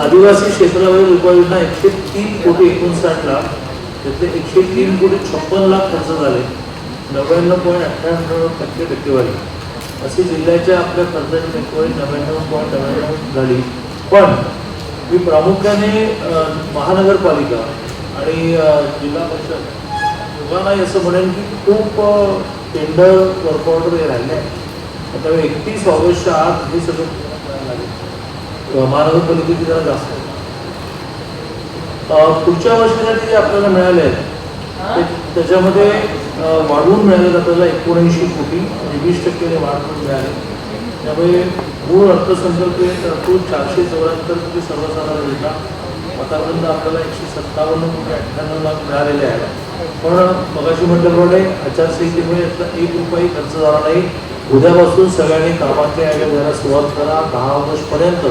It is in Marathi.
आदिवासी क्षेत्रावरील उपाययोजना एकशे तीन कोटी एकोणसाठ लाख त्यातले एकशे तीन कोटी छप्पन लाख खर्च झाले. नव्याण्णव पॉईंट अठ्ठ्याण्णव टक्के टक्केवारी. अशी जिल्ह्याच्या आपल्या खर्चाची टक्केवारी नव्याण्णव पॉईंट नव्याण्णव झाली. पण मी प्रामुख्याने महानगरपालिका आणि जिल्हा परिषद दोघांनाही असं म्हणेन की खूप टेंडर वर्कआउट हे राहिले आहे आता एकतीस ऑगस्टच्या आत हे सगळं अ, महानगरपालिकेची जरा जास्त पुढच्या वर्षासाठी जे आपल्याला मिळाले आहेत त्याच्यामध्ये वाढवून मिळाले आपल्याला एकोणऐंशी कोटी आणि वीस टक्क्याने वाढ करून मिळाले त्यामुळे मूळ अर्थसंकल्पीय तरतूद चारशे चौऱ्याहत्तर कोटी सर्वसाधारण योजना आतापर्यंत आपल्याला एकशे सत्तावन्न कोटी अठ्ठ्याण्णव लाख मिळालेले आहेत. पण मगाशी म्हटल्याप्रमाणे आचारसंहितेमुळे यातला एक रुपयाही खर्च झाला नाही. उद्यापासून सगळ्यांनी कामाच्या याद्या द्यायला सुरुवात करा. दहा ऑगस्टपर्यंत